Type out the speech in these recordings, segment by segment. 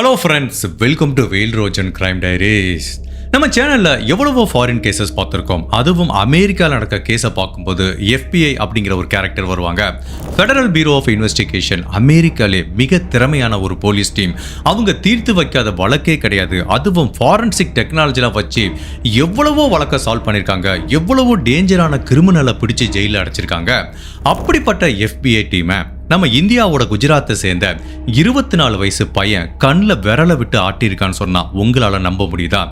Hello friends welcome to வெயில் Rojan crime diaries நம்ம சேனலில் எவ்வளவோ ஃபாரின் கேசஸ் பார்த்துருக்கோம். அதுவும் அமெரிக்காவில் நடக்க கேஸை பார்க்கும்போது எஃபிஐ அப்படிங்கிற ஒரு கேரக்டர் வருவாங்க. ஃபெடரல் பியூரோ ஆஃப் இன்வெஸ்டிகேஷன் அமெரிக்காலே மிக திறமையான ஒரு போலீஸ் டீம் அவங்க தீர்த்து வைக்காத வழக்கே கிடையாது. அதுவும் ஃபாரன்சிக் டெக்னாலஜிலாம் வச்சு எவ்வளவோ வழக்கை சால்வ் பண்ணியிருக்காங்க. எவ்வளவோ டேஞ்சரான கிரிமினலை பிடிச்சி ஜெயிலில் அடைச்சிருக்காங்க. அப்படிப்பட்ட எஃபிஐ டீமை நம்ம இந்தியாவோட குஜராத்தை சேர்ந்த இருபத்தி நாலு வயசு பையன் கண்ணில் விரலை விட்டு ஆட்டியிருக்கான்னு சொன்னா உங்களால நம்ப முடியுதா?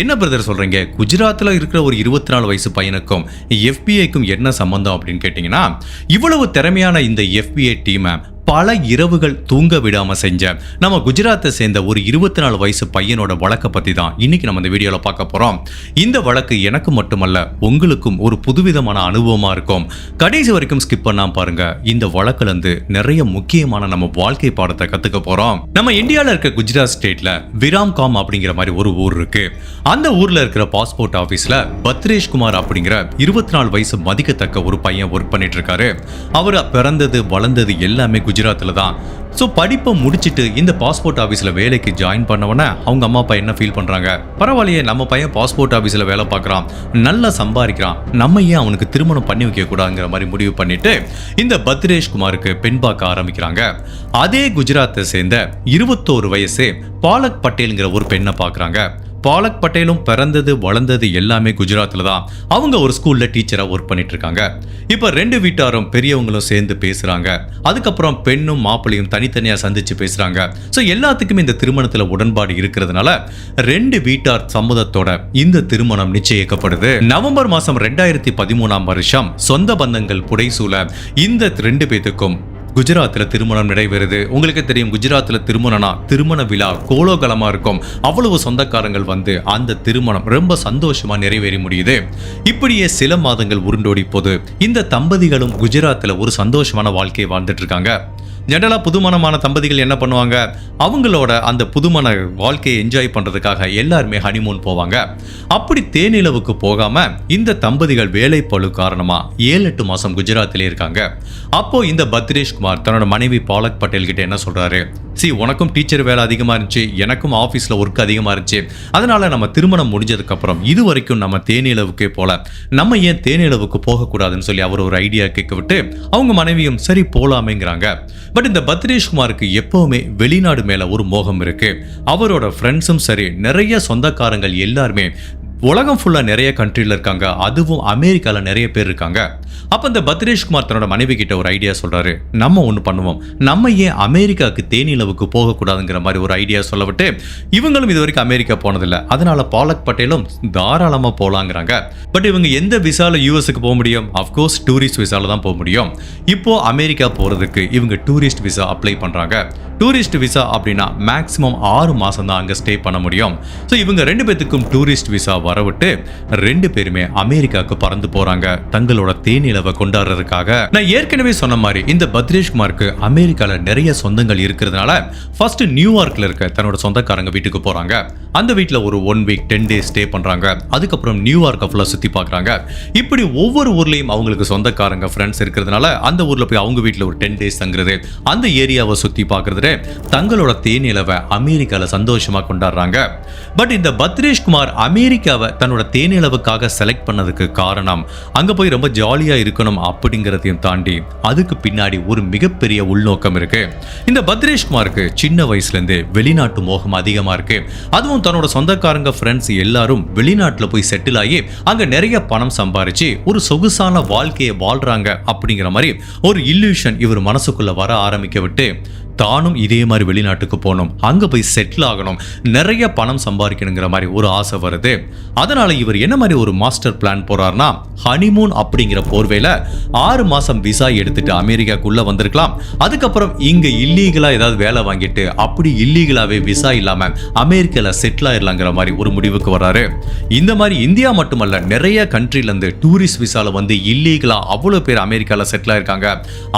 என்ன பிரதர் சொல்றீங்க? குஜராத்தில் இருக்கிற ஒரு இருபத்தி நாலு வயசு பையனுக்கும் எஃபிஐக்கும் என்ன சம்பந்தம் அப்படின்னு கேட்டிங்கன்னா இவ்வளவு திறமையான இந்த எஃபிஐ டீமை பல இரவுகள் தூங்க விடாமல் செஞ்ச நம்ம குஜராத்தை சேர்ந்த ஒரு இருபத்தி நாலு வயசு பையனோட வழக்கை பற்றி தான் இன்னைக்கு நம்ம இந்த வீடியோவில் பார்க்க போகிறோம் இந்த வழக்கு எனக்கு மட்டுமல்ல உங்களுக்கும் ஒரு புதுவிதமான அனுபவமாக இருக்கும். கடைசி வரைக்கும் ஸ்கிப் பண்ணாம பாருங்க. இந்த வழக்குலேருந்து நிறைய முக்கியமான நம்ம வாழ்க்கை பாடத்தை கற்றுக்க போகிறோம் நம்ம இந்தியாவில் இருக்க குஜராத் ஸ்டேட்டில் விராம் காம் அப்படிங்கிற மாதிரி ஒரு ஊர் இருக்குது அந்த ஊர்ல இருக்கிற பாஸ்போர்ட் ஆபீஸ்ல பத்ரேஷ் குமார் அப்படிங்கிற இருபத்தி நாலு வயசு மதிக்கத்தக்க ஒரு பையன் ஒர்க் பண்ணிட்டு இருக்காரு. அவர் பிறந்தது வளர்ந்தது எல்லாமே குஜராத்தில் தான். ஸோ படிப்பை முடிச்சுட்டு இந்த பாஸ்போர்ட் ஆஃபீஸில் வேலைக்கு ஜாயின் பண்ணவொன்னே அவங்க அம்மா அப்பா என்ன ஃபீல் பண்ணுறாங்க பரவாயில்லையே நம்ம பையன் பாஸ்போர்ட் ஆஃபீஸில் வேலை பார்க்குறான். நல்லா சம்பாதிக்கிறான். நம்ம ஏன் அவனுக்கு திருமணம் பண்ணி வைக்கக்கூடாதுங்கிற மாதிரி முடிவு பண்ணிட்டு இந்த பத்ரேஷ் குமாருக்கு பெண் பார்க்க ஆரம்பிக்கிறாங்க. அதே குஜராத்தை சேர்ந்த இருபத்தோரு வயசு பாலக் பட்டேலுங்கிற ஒரு பெண்ணை பார்க்குறாங்க. பாலக் பட்டேலும் பிறந்தது வளர்ந்தது எல்லாமே குஜராத்தில் தான். அவங்க ஒரு ஸ்கூலில் டீச்சராக ஒர்க் பண்ணிட்டு இருக்காங்க இப்போ ரெண்டு வீட்டாரும் பெரியவங்களும் சேர்ந்து பேசுகிறாங்க அதுக்கப்புறம் பெண்ணும் மாப்பிளையும் தனித்தனியாக சந்திச்சு பேசுகிறாங்க ஸோ எல்லாத்துக்குமே இந்த திருமணத்தில் உடன்பாடு இருக்கிறதுனால ரெண்டு வீட்டார் சம்மதத்தோட இந்த திருமணம் நிச்சயிக்கப்படுது. நவம்பர் மாதம் ரெண்டாயிரத்தி பதிமூணாம் வருஷம் சொந்த பந்தங்கள் புடைசூழ இந்த ரெண்டு பேத்துக்கும் குஜராத்தில் திருமணம் நடைபெறுது. உங்களுக்கு தெரியும் குஜராத்தில் திருமணம்னா திருமண விழா கோலோகலமாக இருக்கும். அவ்வளவு சொந்தக்காரங்கள் வந்து அந்த திருமணம் ரொம்ப சந்தோஷமாக நிறைவேறி முடியுது. இப்படியே சில மாதங்கள் உருண்டோடி போது இந்த தம்பதிகளும் குஜராத்தில் ஒரு சந்தோஷமான வாழ்க்கையை வாழ்ந்துட்டு இருக்காங்க. ஜென்ரலாக புதுமணமான தம்பதிகள் என்ன பண்ணுவாங்க? அவங்களோட அந்த புதுமண வாழ்க்கையை என்ஜாய் பண்ணுறதுக்காக எல்லாருமே ஹனிமூன் போவாங்க. அப்படி தேனிலவுக்கு போகாமல் இந்த தம்பதிகள் வேலை பளு காரணமாக ஏழு எட்டு மாதம் குஜராத்திலே இருக்காங்க. அப்போது இந்த பத்ரேஷ் குமார் தன்னோட மனைவி பாலக் பட்டேல் கிட்ட என்ன சொல்கிறாரு சி உனக்கும் டீச்சர் வேலை அதிகமாக இருந்துச்சு எனக்கும் ஆஃபீஸில் ஒர்க் அதிகமாக இருந்துச்சு. அதனால் நம்ம திருமணம் முடிஞ்சதுக்கப்புறம் இது வரைக்கும் நம்ம தேனிலவுக்கே போல நம்ம ஏன் தேனிலவுக்கு போகக்கூடாதுன்னு சொல்லி அவர் ஒரு ஐடியா கேட்க விட்டு அவங்க மனைவியும் சரி போலாமேங்கிறாங்க. பட் இந்த பத்ரேஷ் குமாருக்கு வெளிநாடு மேலே ஒரு மோகம் இருக்குது அவரோட ஃப்ரெண்ட்ஸும் சரி நிறைய சொந்தக்காரங்கள் எல்லாருமே உலகம் ஃபுல்லாக நிறைய கண்ட்ரியில் இருக்காங்க. அதுவும் அமெரிக்காவில் நிறைய பேர் இருக்காங்க. அப்போ இந்த பத்ரேஷ்குமார் தன்னோட மனைவி கிட்ட ஒரு ஐடியா சொல்கிறாரு நம்ம ஒன்று பண்ணுவோம். நம்ம ஏன் அமெரிக்காவுக்கு தேனிலவுக்கு போகக்கூடாதுங்கிற மாதிரி ஒரு ஐடியா சொல்ல விட்டு இவங்களும் இது வரைக்கும் அமெரிக்கா போனதில்லை. அதனால பாலக் பட்டேலும் தாராளமாக போகலாங்கிறாங்க பட் இவங்க எந்த விசால யூஎஸ்க்கு போக முடியும்? அஃப்கோர்ஸ் டூரிஸ்ட் விசால தான் போக முடியும். இப்போ அமெரிக்கா போகிறதுக்கு இவங்க டூரிஸ்ட் விசா அப்ளை பண்ணுறாங்க டூரிஸ்ட் விசா அப்படின்னா மேக்ஸிமம் ஆறு மாதம் தான் அங்கே ஸ்டே பண்ண முடியும். ஸோ இவங்க ரெண்டு பேத்துக்கும் டூரிஸ்ட் விசா வரவிட்டு ரெண்டு பேருமே அமெரிக்காவுக்கு பறந்து போறாங்க. தங்களோட தேனிலவை கொண்டாடுறதுக்காக. நான் ஏற்கனவே சொன்ன மாதிரி இந்த பத்ரேஷ் குமாருக்கு அமெரிக்கால நிறைய சொந்தங்கள் இருக்கிறதுனால ஃபர்ஸ்ட் நியூயார்க்ல இருக்க தன்னோட சொந்தக்காரங்க வீட்டுக்கு போறாங்க. அந்த வீட்டில் ஒரு one week ten days stay பண்றாங்க. அதுக்கப்புறம் நியூயார்க்கை ஃபுல்லாக சுற்றி பார்க்குறாங்க இப்படி ஒவ்வொரு ஊர்லேயும் அவங்களுக்கு சொந்தக்காரங்க ஃப்ரெண்ட்ஸ் இருக்கிறதுனால அந்த ஊரில் போய் அவங்க வீட்டில் ஒரு டென் டேஸ் தங்குறது அந்த ஏரியாவை சுற்றி பார்க்குறது தங்களோட தேனிலவை அமெரிக்காவில் சந்தோஷமாக கொண்டாடுறாங்க. பட் இந்த பத்ரேஷ்குமார் அமெரிக்காவை தன்னோட தேனிலவுக்காக செலக்ட் பண்ணதுக்கு காரணம் அங்கே போய் ரொம்ப ஜாலியாக இருக்கணும் அப்படிங்கிறதையும் தாண்டி அதுக்கு பின்னாடி ஒரு மிகப்பெரிய உள்நோக்கம் இருக்கு. இந்த பத்ரேஷ் குமாருக்கு சின்ன வயசுலேருந்தே வெளிநாட்டு மோகம் அதிகமாக இருக்கு. அதுவும் தன்னோட சொந்தக்காரங்க ஃப்ரெண்ட்ஸ் எல்லாரும் வெளிநாட்டில் போய் செட்டில் ஆகி அங்கே நிறைய பணம் சம்பாரிச்சு ஒரு சொகுசான வாழ்க்கையை வாழ்றாங்க அப்படிங்கிற மாதிரி ஒரு இல்லூஷன் இவர் மனசுக்குள்ள வர ஆரம்பிக்க விட்டு தானும் இதே மாதிரி வெளிநாட்டுக்கு போகணும். அங்கே போய் செட்டில் ஆகணும். நிறைய பணம் சம்பாதிக்கணுங்கிற மாதிரி ஒரு ஆசை வருது. அதனால இவர் என்ன மாதிரி ஒரு மாஸ்டர் பிளான் போறாருன்னா ஹனிமூன் அப்படிங்கிற போர்வையில் ஆறு மாசம் விசா எடுத்துட்டு அமெரிக்காக்குள்ள வந்திருக்கலாம். அதுக்கப்புறம் இங்க இல்லீகலா ஏதாவது வேலை வாங்கிட்டு அப்படி இல்லீகலாவே விசா இல்லாம அமெரிக்கால செட்டில் ஆயிடலாங்கிற மாதிரி ஒரு முடிவுக்கு வராரு இந்த மாதிரி இந்தியா மட்டுமல்ல நிறைய கண்ட்ரில இருந்து டூரிஸ்ட் விசால வந்து இல்லீகலா அவ்வளவு பேர் அமெரிக்கால செட்டில் ஆயிருக்காங்க.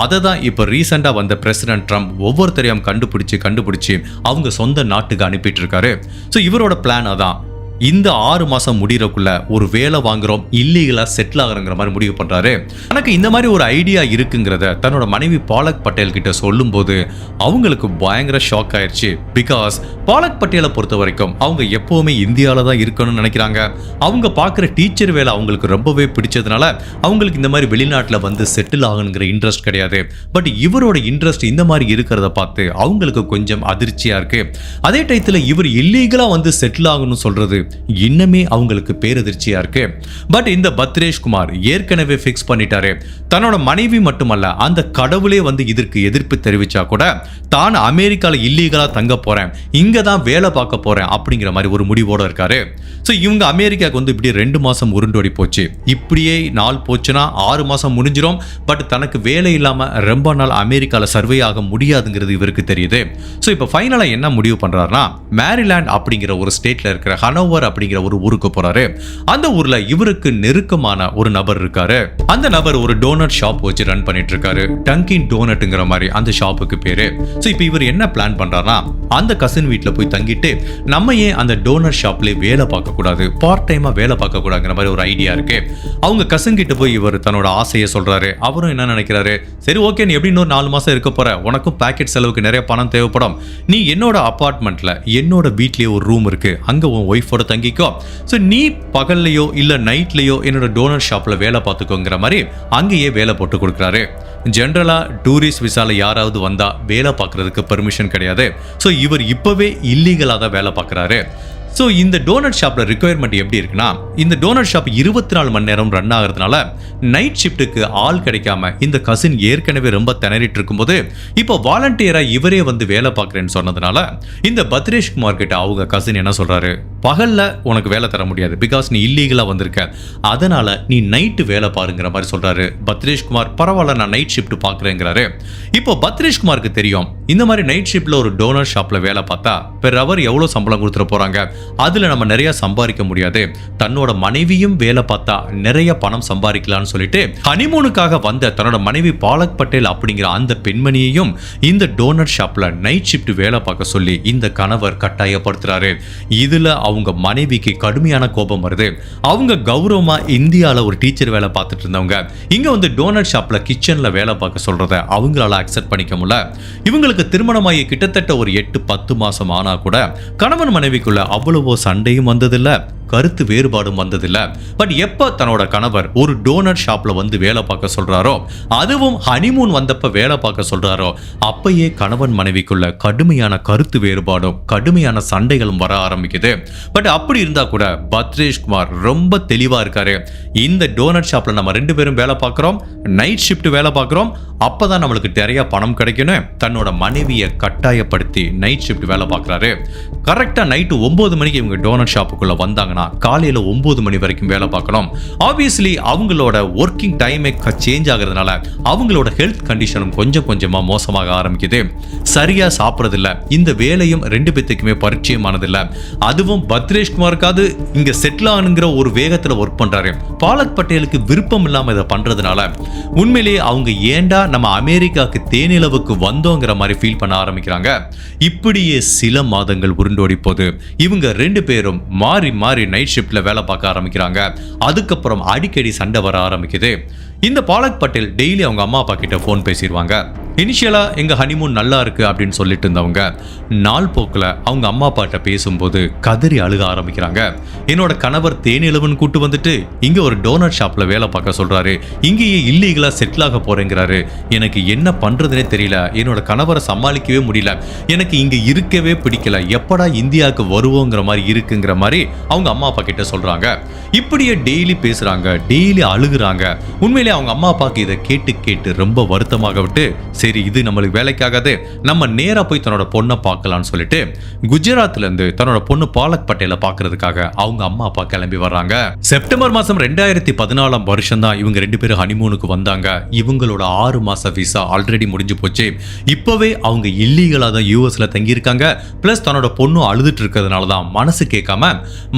அதை தான் இப்போ ரீசெண்டாக வந்த பிரசிடென்ட் ட்ரம்ப் ஒவ்வொரு ஒவ்வொருத்தரையும் கண்டுபிடிச்சு கண்டுபிடிச்சு அவங்க சொந்த நாட்டுக்கு அனுப்பிட்டு இருக்காரு. ஸோ இவரோட பிளான் அதான். இந்த ஆறு மாசம் முடிகிறக்குள்ள ஒரு வேலை வாங்குறோம் இல்லீகலா செட்டில் ஆகிறங்கிற மாதிரி முடிவு பண்றாரு. எனக்கு இந்த மாதிரி ஒரு ஐடியா இருக்குங்கிறத தன்னோட மனைவி பாலக் பட்டேல் கிட்ட சொல்லும்போது அவங்களுக்கு பயங்கர ஷாக் ஆயிடுச்சு பிகாஸ் பாலக் பட்டேலை பொறுத்த வரைக்கும் அவங்க எப்பவுமே இந்தியாவில தான் இருக்கணும்னு நினைக்கிறாங்க. அவங்க பார்க்குற டீச்சர் வேலை அவங்களுக்கு ரொம்பவே பிடிச்சதுனால அவங்களுக்கு இந்த மாதிரி வெளிநாட்டில் வந்து செட்டில் ஆகணுங்கிற இன்ட்ரெஸ்ட் கிடையாது. பட் இவரோட இன்ட்ரெஸ்ட் இந்த மாதிரி இருக்கிறத பார்த்து அவங்களுக்கு கொஞ்சம் அதிர்ச்சியா இருக்கு. அதே டயத்தில் இவர் இல்லீகலா வந்து செட்டில் ஆகணும்னு சொல்றது இன்னமே அவங்களுக்கு பேரதிர்ச்சியா இருக்கு. பட் இந்த பத்ரேஷ் குமார் ஏற்கனவே ஃபிக்ஸ் பண்ணிட்டாரு. தன்னோட மனைவி மட்டுமல்ல அந்த கடவுளே வந்து இதற்கு எதிர்ப்பு தெரிவிச்சா கூட தான் அமெரிக்காவில் இல்லீகலா தங்க போறேன். இங்க தான் வேலை பார்க்க போறேன். அப்படிங்கிற மாதிரி ஒரு முடிவோட இருக்காரு. ஸோ இவங்க அமெரிக்காவுக்கு வந்து இப்படி ரெண்டு மாசம் உருண்டோடி போச்சு. இப்படியே நாள் போச்சுன்னா ஆறு மாசம் முடிஞ்சிரும். பட் தனக்கு வேலை இல்லாம ரொம்ப நாள் அமெரிக்கால சர்வே ஆக முடியாதுங்கிறது இவருக்கு தெரியுது. ஸோ இப்போ ஃபைனலாக என்ன முடிவு பண்றாருன்னா மேரிலாண்ட் அப்படிங்கிற ஒரு ஸ்டேட்ல இருக்கிற ஹனோவர் அப்படிங்கிற ஒரு ஊருக்கு போறாரு. அந்த ஊர்ல இவருக்கு நெருக்கமான ஒரு நபர் இருக்காரு. அந்த நபர் ஒரு டோனட் ஷாப் வச்சு ரன் பண்ணிட்டு இருக்காரு டங்கின் டோனட்ங்கிற மாதிரி அந்த ஷாப்புக்கு பேரு. ஸோ இப்போ இவர் என்ன பிளான் பண்றாருன்னா அந்த கசின் வீட்டில் போய் தங்கிட்டு நம்ம ஏன் அந்த டோனர் ஷாப்லேயே வேலை பார்க்க கூடாது பார்ட் டைமா வேலை பார்க்க கூடாதுங்கிற மாதிரி ஒரு ஐடியா இருக்கு. அவங்க கசன் கிட்ட போய் இவர் தன்னோட ஆசையை சொல்றாரு. அவரும் என்ன நினைக்கிறாரு? சரி ஓகே நீ எப்படி இன்னொரு நாலு மாசம் இருக்க போற? உனக்கும் பேக்கெட் செலவுக்கு நிறைய பணம் தேவைப்படும். நீ என்னோட அப்பார்ட்மெண்ட்ல என்னோட வீட்லயே ஒரு ரூம் இருக்கு. அங்க உன் ஒய்ஃபோட தங்கிக்கோ. ஸோ நீ பகல்லையோ இல்ல நைட்லயோ என்னோட டோனர் ஷாப்ல வேலை பார்த்துக்கோங்கிற மாதிரி அங்கேயே வேலை போட்டு கொடுக்குறாரு. ஜென்ரலாக டூரிஸ்ட் விசால யாராவது வந்தா வேலை பார்க்கறதுக்கு பெர்மிஷன் கிடையாது. ஸோ இவர் இப்பவே இல்லீகலாக தான் வேலை பார்க்குறாரு. ஸோ இந்த டோனட் ஷாப்பில் ரிக்குயர்மெண்ட் எப்படி இருக்குன்னா இந்த டோனட் ஷாப் இருபத்தி நாலு மணி நேரம் ரன் ஆகிறதுனால நைட் ஷிஃப்ட்டுக்கு ஆள் கிடைக்காம இந்த கசின் ஏற்கனவே ரொம்ப திணறிட்டு இருக்கும்போது இப்போ வாலண்டியராக இவரே வந்து வேலை பார்க்குறேன்னு சொன்னதுனால இந்த பத்ரேஷ் குமார் கிட்ட அவங்க கசின் என்ன சொல்கிறாரு பகலில் உனக்கு வேலை தர முடியாது பிகாஸ் நீ இல்லீகலாக வந்திருக்க. அதனால் நீ நைட்டு வேலை பாருங்கிற மாதிரி சொல்கிறாரு பத்ரேஷ் குமார் பரவாயில்ல நான் நைட் ஷிஃப்ட் பார்க்குறேங்கிறாரு. இப்போ பத்ரேஷ் குமாருக்கு தெரியும் இந்த மாதிரி நைட் ஷிஃப்ட்டில் ஒரு டோனர் ஷாப்பில் வேலை பார்த்தா பெர் அவர் எவ்வளோ சம்பளம் கொடுத்துட போகிறாங்க அதில் நம்ம நிறைய சம்பாதிக்க முடியாது. தன்னோட மனைவியும் வேலை பார்த்தா நிறைய பணம் சம்பாதிக்கலாம்னு சொல்லிட்டு ஹனிமூனுக்காக வந்த தன்னோட மனைவி பாலக் பட்டேல் அப்படிங்கிற அந்த பெண்மணியையும் இந்த டோனர் ஷாப்ல நைட் ஷிஃப்ட் வேலை பார்க்க சொல்லி இந்த கணவர் கட்டாயப்படுத்துறாரு. இதுல அவங்க மனைவிக்கு கடுமையான கோபம் வருது. அவங்க கௌரவமா இந்தியால ஒரு டீச்சர் வேலை பார்த்துட்டு இருந்தவங்க. இங்க வந்து டோனட் ஷாப்ல கிச்சன்ல வேலை பார்க்க சொல்றத அவங்களால அக்செப்ட் பண்ணிக்க முடியல. இவங்களுக்கு திருமணமாகி கிட்டத்தட்ட ஒரு எட்டு பத்து மாசம் ஆனா கூட கணவன் மனைவிக்குள்ள அவ்வளவு சண்டையும் வந்ததில்ல. கருத்து வேறுபாடும் வந்ததில்ல. பட் எப்போ தன்னோட கணவர் ஒரு டோனர் ஷாப்ல வந்து வேலை பார்க்க சொல்றாரோ அதுவும் ஹனிமூன் வந்தப்ப வேலை பார்க்க சொல்றாரோ அப்பயே கணவன் மனைவிக்குள்ள கடுமையான கருத்து வேறுபாடும் கடுமையான சண்டைகளும் வர ஆரம்பிக்குது. பட் அப்படி இருந்தா கூட பத்ரேஷ் குமார் ரொம்ப தெளிவா இருக்காரு. இந்த டோனட் ஷாப்ல நம்ம ரெண்டு பேரும் வேலை பார்க்குறோம் நைட் ஷிஃப்ட் வேலை பார்க்குறோம் அப்பதான் நம்மளுக்கு நிறைய பணம் கிடைக்கணும் தன்னோட மனைவியை கட்டாயப்படுத்தி நைட் ஷிஃப்ட் வேலை பார்க்குறாரு. கரெக்டாக நைட்டு ஒன்பது மணிக்கு இவங்க டோனட் ஷாப்புக்குள்ள வந்தாங்கன்னா காலையில் ஒம்பது மணி வரைக்கும் வேலை பார்க்கணும். ஆப்வியஸ்லி அவங்களோட ஒர்க்கிங் டைமே சேஞ்ச் ஆகிறதுனால அவங்களோட ஹெல்த் கண்டிஷனும் கொஞ்சம் கொஞ்சமாக மோசமாக ஆரம்பிக்குது. சரியாக சாப்பிட்றதில்ல. இந்த வேலையும் ரெண்டு பேத்துக்குமே பரிச்சயமானதில்லை. அதுவும் பத்ரேஷ்குமாருக்காவது இங்கே செட்டில் ஆனுங்கிற ஒரு வேகத்தில் ஒர்க் பண்ணுறாரு பாலக் பட்டேலுக்கு விருப்பம் இல்லாமல் இதை பண்ணுறதுனால உண்மையிலேயே அவங்க ஏண்டா நம்ம அமெரிக்காவுக்கு தேனிலவுக்கு வந்தோங்கிற மாதிரி ஃபீல் பண்ண ஆரம்பிக்கிறாங்க. இப்படியே சில மாதங்கள் உருண்டோடி போது இவங்க ரெண்டு பேரும் மாறி மாறி நைட் ஷிஃப்டில் வேலை பார்க்க ஆரம்பிக்கிறாங்க. அதுக்கப்புறம் அடிக்கடி சண்டை வர ஆரம்பிக்குது. இந்த பாலக் பட்டேல் டெய்லி அவங்க அம்மா அப்பா கிட்ட ஃபோன் பேசிடுவாங்க இனிஷியலா எங்க ஹனிமூன் நல்லா இருக்கு அப்படின்னு சொல்லிட்டு இருந்தவங்க நாள் போக்குல அவங்க அம்மா அப்பாட்ட பேசும்போது கதறி அழுக ஆரம்பிக்கிறாங்க. என்னோட கணவர் தேனிலவன் கூட்டு வந்துட்டு இங்க ஒரு டோனட் ஷாப்ல வேலை பார்க்க சொல்றாரு. இங்கேயே இல்லீகலா செட்டில் ஆக போகிறேங்கிறாரு எனக்கு என்ன பண்றதுனே தெரியல. என்னோட கணவரை சமாளிக்கவே முடியல. எனக்கு இங்க இருக்கவே பிடிக்கல. எப்படா இந்தியாவுக்கு வருவோங்கிற மாதிரி இருக்குங்கிற மாதிரி அவங்க அம்மா அப்பா கிட்ட சொல்றாங்க. இப்படியே டெய்லி பேசுறாங்க. டெய்லி அழுகுறாங்க. உண்மையிலே அவங்க அம்மா அப்பாவுக்கு இதை கேட்டு கேட்டு ரொம்ப வருத்தமாக விட்டு சரி இது நம்மளுக்கு வேலைக்காகாது நம்ம நேராக போய் தன்னோட பொண்ணை பார்க்கலாம்னு சொல்லிட்டு குஜராத்லேருந்து தன்னோட பொண்ணு பாலக் பட்டேலை பார்க்கறதுக்காக அவங்க அம்மா அப்பா கிளம்பி வர்றாங்க. செப்டம்பர் மாதம் ரெண்டாயிரத்தி பதினாலாம் வருஷம் தான் இவங்க ரெண்டு பேரும் ஹனிமூனுக்கு வந்தாங்க. இவங்களோட ஆறு மாச விசா ஆல்ரெடி முடிஞ்சு போச்சு. இப்போவே அவங்க இல்லீகலாக தான் யூஎஸில் தங்கியிருக்காங்க. ப்ளஸ் தன்னோட பொண்ணு அழுதுட்டு இருக்கிறதுனால தான் மனசு கேட்காம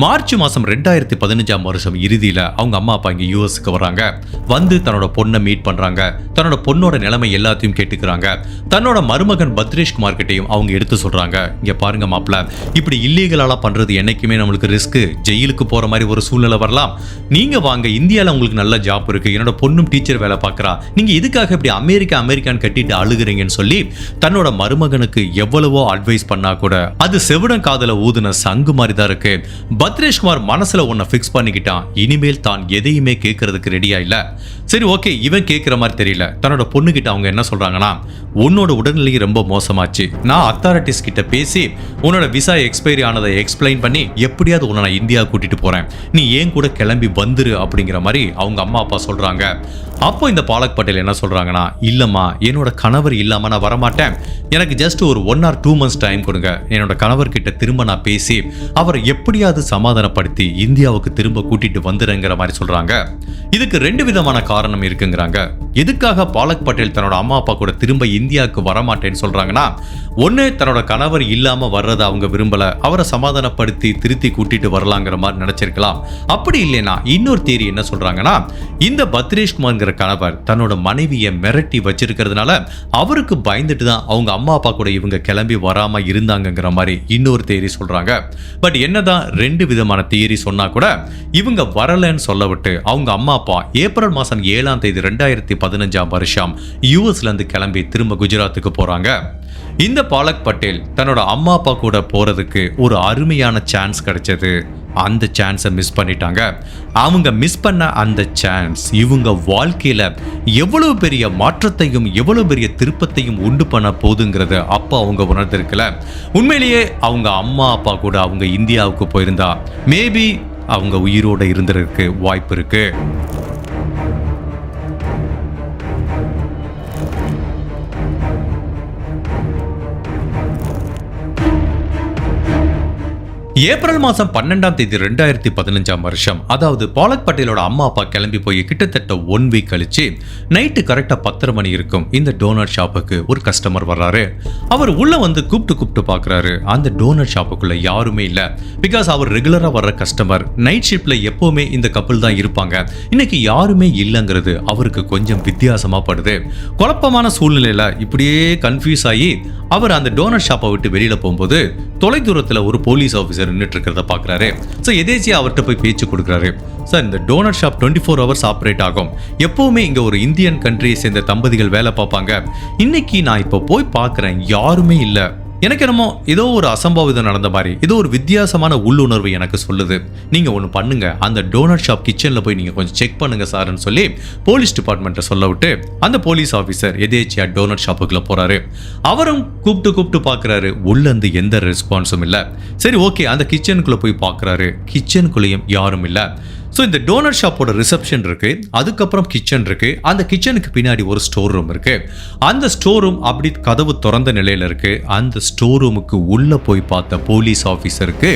மார்ச் மாதம் ரெண்டாயிரத்தி பதினஞ்சாம் வருஷம் இறுதியில் அவங்க அம்மா அப்பா இங்கே யூஎஸ்க்கு வராங்க வந்து வந்து தன்னோட பொண்ணை மீட் பண்றாங்க. தன்னோட பொண்ணோட நிலைமை எல்லாத்தையும் கேட்டுக்கிறாங்க. தன்னோட மருமகன் பத்ரேஷ் குமார் கிட்டையும் அவங்க எடுத்து சொல்றாங்க. இங்க பாருங்க மாப்பிள இப்படி இல்லீகலாலாம் பண்றது என்னைக்குமே நம்மளுக்கு ரிஸ்க் ஜெயிலுக்கு போற மாதிரி ஒரு சூழ்நிலை வரலாம். நீங்க வாங்க இந்தியாவில் உங்களுக்கு நல்ல ஜாப் இருக்கு. என்னோட பொண்ணும் டீச்சர் வேலை பார்க்குறா. நீங்க இதுக்காக இப்படி அமெரிக்கா அமெரிக்கான்னு கட்டிட்டு அழுகுறீங்கன்னு சொல்லி தன்னோட மருமகனுக்கு எவ்வளவோ அட்வைஸ் பண்ணா கூட அது செவிடன் காதல ஊதுன சங்கு மாதிரி தான் இருக்கு. பத்ரேஷ்குமார் மனசுல ஒன்ன ஃபிக்ஸ் பண்ணிக்கிட்டான். இனிமேல் தான் எதையுமே கேட்கறதுக்கு ரெடியா இல்ல. சரி ஓகே இவன் கேட்குற மாதிரி தெரியல. தன்னோட பொண்ணுகிட்ட அவங்க என்ன சொல்கிறாங்கன்னா உன்னோட உடல்நிலை ரொம்ப மோசமாச்சு. நான் அத்தாரிட்டிஸ் கிட்ட பேசி உன்னோட விசா எக்ஸ்பைரி ஆனதை எக்ஸ்பிளைன் பண்ணி எப்படியாவது உன்னை நான் இந்தியா கூட்டிகிட்டு போகிறேன் நீ ஏன் கூட கிளம்பி வந்துரு அப்படிங்கிற மாதிரி அவங்க அம்மா அப்பா சொல்கிறாங்க அப்போ இந்த பாலக் பட்டேல் என்ன சொல்றாங்கன்னா இல்லம்மா என்னோட கணவர் இல்லாம நான் வரமாட்டேன். எனக்கு ஜஸ்ட் ஒரு one or two months time கொடுங்க. என்னோட கணவர் கிட்ட திரும்ப நான் பேசி அவரை எப்படியாவது சமாதானப்படுத்தி இந்தியாவுக்கு திரும்ப கூட்டிட்டு வந்துடுங்கிற மாதிரி சொல்றாங்க. இதுக்கு ரெண்டு விதமான காரணம் இருக்குங்கிறாங்க. எதுக்காக பாலக் பட்டேல் தன்னோட அம்மா அப்பா கூட திரும்ப இந்தியாவுக்கு வரமாட்டேன்னு சொல்றாங்கன்னா ஒன்று தன்னோட கணவர் இல்லாம வர்றதை அவங்க விரும்பல. அவரை சமாதானப்படுத்தி திருத்தி கூட்டிட்டு வரலாங்கிற மாதிரி நினைச்சிருக்கலாம். அப்படி இல்லைன்னா இன்னொரு தேரி என்ன சொல்றாங்கன்னா இந்த பத்ரேஷ் இருக்கிற கணவர் தன்னோட மனைவியை மிரட்டி வச்சிருக்கிறதுனால அவருக்கு பயந்துட்டு தான் அவங்க அம்மா அப்பா கூட இவங்க கிளம்பி வராம இருந்தாங்கங்கிற மாதிரி இன்னொரு தேரி சொல்றாங்க. பட் என்னதான் ரெண்டு விதமான தேரி சொன்னா கூட இவங்க வரலன்னு சொல்ல விட்டு அவங்க அம்மா அப்பா ஏப்ரல் மாசம் ஏழாம் தேதி ரெண்டாயிரத்தி பதினஞ்சாம் வருஷம் யூஎஸ்ல இருந்து கிளம்பி திரும்ப குஜராத்துக்கு போறாங்க. இந்த பாலக் பட்டேல் தன்னோட அம்மா அப்பா கூட போறதுக்கு ஒரு அருமையான சான்ஸ் கிடைச்சது. அந்த சான்ஸை மிஸ் பண்ணிட்டாங்க. அவங்க மிஸ் பண்ண அந்த சான்ஸ் இவங்க வாழ்க்கையில் எவ்வளோ பெரிய மாற்றத்தையும் எவ்வளோ பெரிய திருப்பத்தையும் உண்டு பண்ண போதுங்கிறத அப்போ அவங்க உணர்ந்திருக்கல. உண்மையிலேயே அவங்க அம்மா அப்பா கூட அவங்க இந்தியாவுக்கு போயிருந்தா மேபி அவங்க உயிரோடு இருந்திருக்கு வாய்ப்பு இருக்குது ஏப்ரல் மாதம் பன்னெண்டாம் தேதி ரெண்டாயிரத்தி பதினஞ்சாம் வருஷம். அதாவது பாலக் பட்டேலோட அம்மா அப்பா கிளம்பி போய் கிட்டத்தட்ட ஒன் வீக் கழிச்சு நைட்டு கரெக்டாக பத்தரை மணி இருக்கும். இந்த டோனட் ஷாப்புக்கு ஒரு கஸ்டமர் வர்றாரு. அவர் உள்ளே வந்து கூப்பிட்டு கூப்பிட்டு பார்க்கறாரு அந்த டோனட் ஷாப்புக்குள்ளே யாருமே இல்லை. பிகாஸ் அவர் ரெகுலராக வர்ற கஸ்டமர் நைட் ஷிப்பில் எப்போவுமே இந்த கப்பல் தான் இருப்பாங்க. இன்னைக்கு யாருமே இல்லைங்கிறது அவருக்கு கொஞ்சம் வித்தியாசமாகப்படுது குழப்பமான சூழ்நிலையில் இப்படியே கன்ஃபியூஸ் ஆகி அவர் அந்த டோனட் ஷாப்பை விட்டு வெளியில் போகும்போது தொலைதூரத்தில் ஒரு போலீஸ் ஆஃபீஸர் நின்றுட்டு இருக்கிறத பார்க்குறாரு. ஸோ எதேச்சியாக அவர்கிட்ட போய் பேச்சு கொடுக்குறாரு? சார் இந்த donut shop twenty four hours operate ஆகும். எப்போவுமே இங்க ஒரு இந்தியன் கண்ட்ரியை சேர்ந்த தம்பதிகள் வேலை பார்ப்பாங்க. இன்னைக்கு நான் இப்போ போய் பார்க்குறேன் யாருமே இல்லை. எனக்கு என்னமோ ஏதோ ஒரு அசம்பாவிதம் நடந்த மாதிரி ஏதோ ஒரு வித்தியாசமான உள்ளுணர்வு எனக்கு சொல்லுது. நீங்கள் ஒன்று பண்ணுங்க. அந்த டோனட் ஷாப் கிச்சனில் போய் நீங்கள் கொஞ்சம் செக் பண்ணுங்க சார்னு சொல்லி போலீஸ் டிபார்ட்மெண்ட்டை சொல்ல விட்டு அந்த போலீஸ் ஆஃபீஸர் எதேச்சியாக டோனட் ஷாப்புக்குள்ளே போறாரு. அவரும் கூப்பிட்டு கூப்பிட்டு பார்க்குறாரு உள்ளேருந்து எந்த ரெஸ்பான்ஸும் இல்லை. சரி ஓகே அந்த கிச்சனுக்குள்ளே போய் பார்க்குறாரு கிச்சனுக்குள்ளேயும் யாரும் இல்லை. ஸோ இந்த டோனர் ஷாப்போட ரிசப்ஷன் இருக்கு. அதுக்கப்புறம் கிச்சன் இருக்கு. அந்த கிச்சனுக்கு பின்னாடி ஒரு ஸ்டோர் ரூம் இருக்கு. அந்த ஸ்டோர் ரூம் அப்படி கதவு திறந்த நிலையில இருக்கு. அந்த ஸ்டோர் ரூமுக்கு உள்ள போய் பார்த்த போலீஸ் ஆஃபீஸருக்கு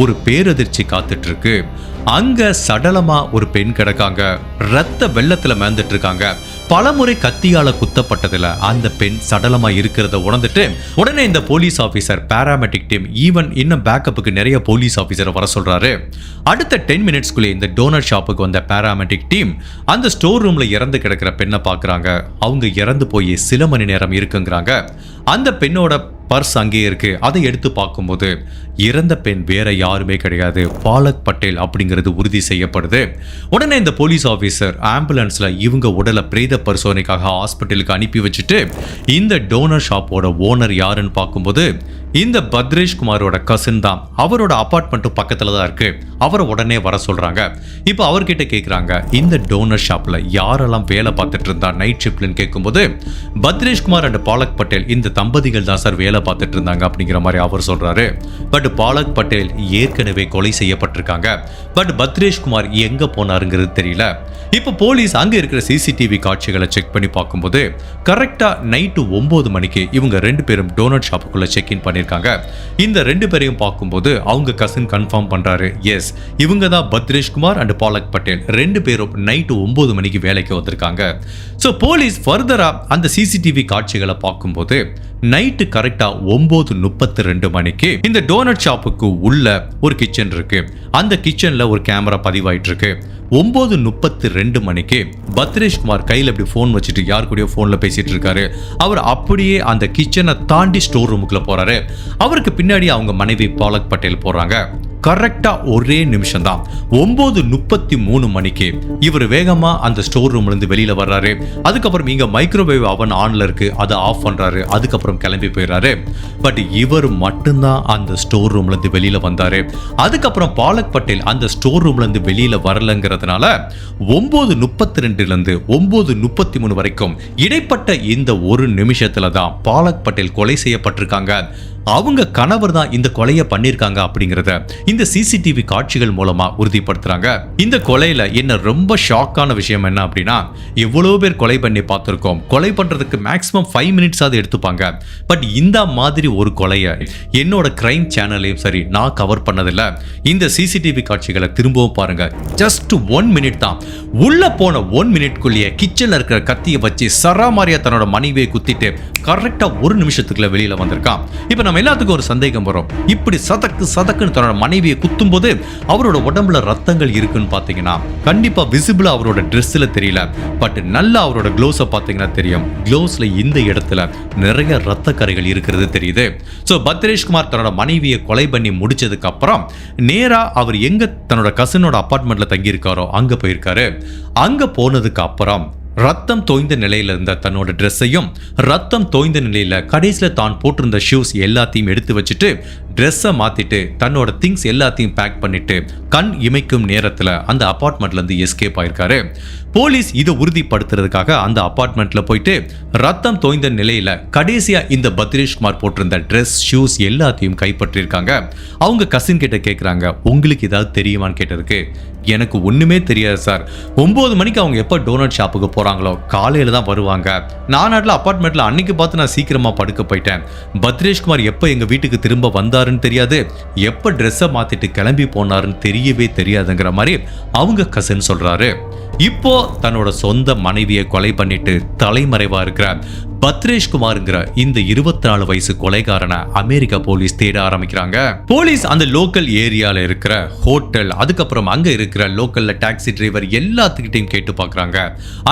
ஒரு பேரதிர்ச்சி காத்துட்டு இருக்கு. அங்க சடலமா ஒரு பெண் கிடக்காங்க. ரத்த வெள்ளத்துல மேந்துட்டு இருக்காங்க பலமுறை கத்தியால குத்தப்பட்டதுல அந்த பெண் சடலமா இருக்கிறத உணர்ந்துட்டு உடனே இந்த police officer paramedic team even இன்னும் பேக்கப்புக்கு நிறைய போலீஸ் ஆபீசரை வர சொல்றாரு. அடுத்த டென் மினிட்ஸ்க்குள்ளே இந்த டோனர் ஷாப்புக்கு வந்த பேராமெட்டிக் டீம் அந்த ஸ்டோர் ரூம்ல இறந்து கிடக்கிற பெண்ணை பார்க்கறாங்க. அவங்க இறந்து போய் சில மணி நேரம் இருக்குங்கிறாங்க. அந்த பெண்ணோட பர்ஸ் அங்கேயே இருக்கு. அதை எடுத்து பார்க்கும்போது இறந்த பெண் வேற யாருமே கிடையாது. பாலக் பட்டேல் அப்படிங்கிறது உறுதி செய்யப்படுது. உடனே இந்த போலீஸ் ஆஃபீஸர் ஆம்புலன்ஸில் இவங்க உடலை பிரேத பரிசோதனைக்காக ஹாஸ்பிட்டலுக்கு அனுப்பி வச்சுட்டு இந்த டோனர் ஷாப்போட ஓனர் யாருன்னு பார்க்கும்போது இந்த பத்ரேஷ் குமாரோட கசின் தான். அவரோட அபார்ட்மெண்ட்டும் பக்கத்தில் தான் இருக்குது அவரை உடனே வர சொல்கிறாங்க இப்போ அவர்கிட்ட கேட்குறாங்க இந்த டோனர் ஷாப்பில் யாரெல்லாம் வேலை பார்த்துட்டு இருந்தா நைட் ஷிஃப்ட்லன்னு கேட்கும்போது பத்ரேஷ் குமார் அண்ட் பாலக் பட்டேல் இந்த தம்பதிகள் தான் சார் வேலை பார்த்துட்டு இருந்தாங்க அப்படிங்கிற மாதிரி அவர் சொல்கிறாரு பட் பாலக் பட்டேல் ஏற்கனவே கொலை செய்யப்பட்டிருக்காங்க. பட் பட் பத்ரேஷ் குமார் எங்க போனாருங்கிறது தெரியல. இப்போ போலீஸ் அங்கே இருக்கிற சிசிடிவி காட்சிகளை செக் பண்ணி பார்க்கும்போது கரெக்டாக நைட்டு ஒம்பது மணிக்கு இவங்க ரெண்டு பேரும் டோனட் ஷாப்புக்குள்ளே செக் இன் பண்ணியிருக்காங்க. இந்த ரெண்டு பேரையும் பார்க்கும்போது அவங்க கசின் கன்ஃபார்ம் பண்ணுறாரு எஸ் இவங்க தான் பத்ரேஷ் குமார் அண்ட் பாலக் பட்டேல். ரெண்டு பேரும் நைட்டு ஒம்பது மணிக்கு வேலைக்கு வந்திருக்காங்க. ஸோ போலீஸ் ஃபர்தராக அந்த சிசிடிவி காட்சிகளை பார்க்கும்போது நைட்டு கரெக்டாக ஒம்பது முப்பத்தி ரெண்டு மணிக்கு இந்த டோனட் ஷாப்புக்கு உள்ள ஒரு கிச்சன் இருக்கு. அந்த கிச்சனில் ஒரு கேமரா பதிவாயிட்டு இருக்கு ஒன்பது முப்பத்தி ரெண்டு மணிக்கு பத்ரேஷ் குமார் கையில் அப்படி ஃபோன் வச்சுட்டு யார் கூடயோ ஃபோனில் பேசிட்டு இருக்காரு. அவர் அப்படியே அந்த கிச்சனை தாண்டி ஸ்டோர் ரூமுக்குள்ள போறாரு. அவருக்கு பின்னாடி அவங்க மனைவி பாலக் பட்டேல் போறாங்க. கரெக்டாக ஒரே நிமிஷம் தான் ஒம்பது முப்பத்தி மூணு மணிக்கு இவர் வேகமாக அந்த ஸ்டோர் ரூம்ல இருந்து வர்றாரு. அதுக்கப்புறம் இங்கே மைக்ரோவேவ் அவன் ஆனில் இருக்கு. அதை ஆஃப் பண்றாரு. அதுக்கப்புறம் கிளம்பி போயிடுறாரு. பட் இவர் மட்டும்தான் அந்த ஸ்டோர் ரூம்ல இருந்து வெளியில வந்தாரு. அதுக்கப்புறம் பாலக் பட்டேல் அந்த ஸ்டோர் ரூம்லேருந்து வெளியில் வெளியில வரலங்கிறதுனால ஒம்பது முப்பத்தி ரெண்டுலேருந்து ஒம்பது முப்பத்தி மூணு வரைக்கும் இடைப்பட்ட இந்த ஒரு நிமிஷத்தில் தான் பாலக் பட்டேல் கொலை செய்யப்பட்டிருக்காங்க. அவங்க கணவர் தான் இந்த கொலையை பண்ணியிருக்காங்க அப்படிங்கறத இந்த சிசிடிவி காட்சிகள் மூலமா உறுதிப்படுத்துறாங்க. இந்த கொலையில என்ன ரொம்ப ஷாக்கான விஷயம் என்ன அப்படின்னா எவ்வளோ பேர் கொலை பண்ணி பார்த்திருக்கோம். கொலை பண்றதுக்கு மேக்ஸிமம் ஃபைவ் மினிட்ஸ் எடுத்துப்பாங்க. பட் இந்த மாதிரி ஒரு கொலையை என்னோட கிரைம் சேனல்லையும் சரி நான் கவர் பண்ணதில்ல. இந்த சிசிடிவி காட்சிகளை திரும்பவும் பாருங்க. ஜஸ்ட் ஒன் மினிட் தான். உள்ள போன ஒன் மினிட்குள்ளேயே கிச்சன்ல இருக்கிற கத்தியை வச்சு சராமாரியா தன்னோட மனைவியை குத்திட்டு கரெக்டா ஒரு நிமிஷத்துக்குள்ள வெளியில வந்திருக்கான். இப்போ நம்ம எல்லாத்துக்கும் ஒரு சந்தேகம் வரும். இப்படி சதக்கு சதக்குன்னு தன்னோட மனைவியை குத்தும் போது அவரோட உடம்புல ரத்தங்கள் இருக்குன்னு பாத்தீங்கன்னா கண்டிப்பா விசிபிளா அவரோட ட்ரெஸ்ல தெரியல. பட் நல்லா அவரோட க்ளோஸை பார்த்தீங்கன்னா தெரியும். க்ளோஸ்ல இந்த இடத்துல நிறைய ரத்த கரைகள் இருக்கிறது தெரியுது. ஸோ பத்ரேஷ்குமார் தன்னோட மனைவியை கொலை பண்ணி முடிச்சதுக்கு அப்புறம் நேரா அவர் எங்க தன்னோட கசினோட அப்பார்ட்மெண்ட்ல தங்கியிருக்காரோ அங்க போயிருக்காரு. அங்க போனதுக்கு அப்புறம் ரத்தம் தோய்ந்த நிலையில இருந்த தன்னோட ட்ரெஸ்ஸையும் ரத்தம் தோய்ந்த நிலையில கடைசியில தான் போட்டிருந்த ஷூஸ் எல்லாத்தையும் எடுத்து வச்சுட்டு ட்ரெஸ்ஸை மாத்திட்டு தன்னோட திங்ஸ் எல்லாத்தையும் பேக் பண்ணிட்டு கண் இமைக்கும் நேரத்துல அந்த அப்பார்ட்மெண்ட்லேருந்து எஸ்கேப் ஆயிருக்காரு. போலீஸ் இதை உறுதிப்படுத்துறதுக்காக அந்த அப்பார்ட்மெண்ட்டில் போயிட்டு ரத்தம் தோய்ந்த நிலையில கடைசியா இந்த பத்ரேஷ் குமார் போட்டிருந்த ட்ரெஸ் ஷூஸ் எல்லாத்தையும் கைப்பற்றியிருக்காங்க. அவங்க கசின் கிட்ட கேட்குறாங்க உங்களுக்கு ஏதாவது தெரியுமான்னு கேட்டிருக்கு எனக்கு ஒண்ணுமே தெரியாது சார் ஒன்பது மணிக்கு அவங்க எப்போ டோனட் ஷாப்புக்கு போறாங்களோ காலையில தான் வருவாங்க. நான் நாட்டில் அப்பார்ட்மெண்ட்டில் அன்னைக்கு பார்த்து நான் சீக்கிரமா படுக்க போயிட்டேன். பத்ரேஷ்குமார் எப்போ எங்க வீட்டுக்கு திரும்ப வந்தாருன்னு தெரியாது. எப்போ ட்ரெஸ்ஸை மாத்திட்டு கிளம்பி போனாருன்னு தெரியவே தெரியாதுங்கிற மாதிரி அவங்க கசின் சொல்றாரு. இப்போ தன்னோட சொந்த மனைவியை கொலை பண்ணிட்டு தலைமறைவா இருக்கிற பத்ரேஷ் குமார்ங்கிற இந்த இருபத்தி நாலு வயசு கொலைகாரனை அமெரிக்கா போலீஸ் தேட ஆரம்பிக்கிறாங்க. போலீஸ் அந்த லோக்கல் ஏரியால இருக்கிற ஹோட்டல் அதுக்கப்புறம் அங்க இருக்கிற லோக்கல்ல டாக்ஸி டிரைவர் எல்லாத்துக்கிட்டையும் கேட்டு பாக்குறாங்க.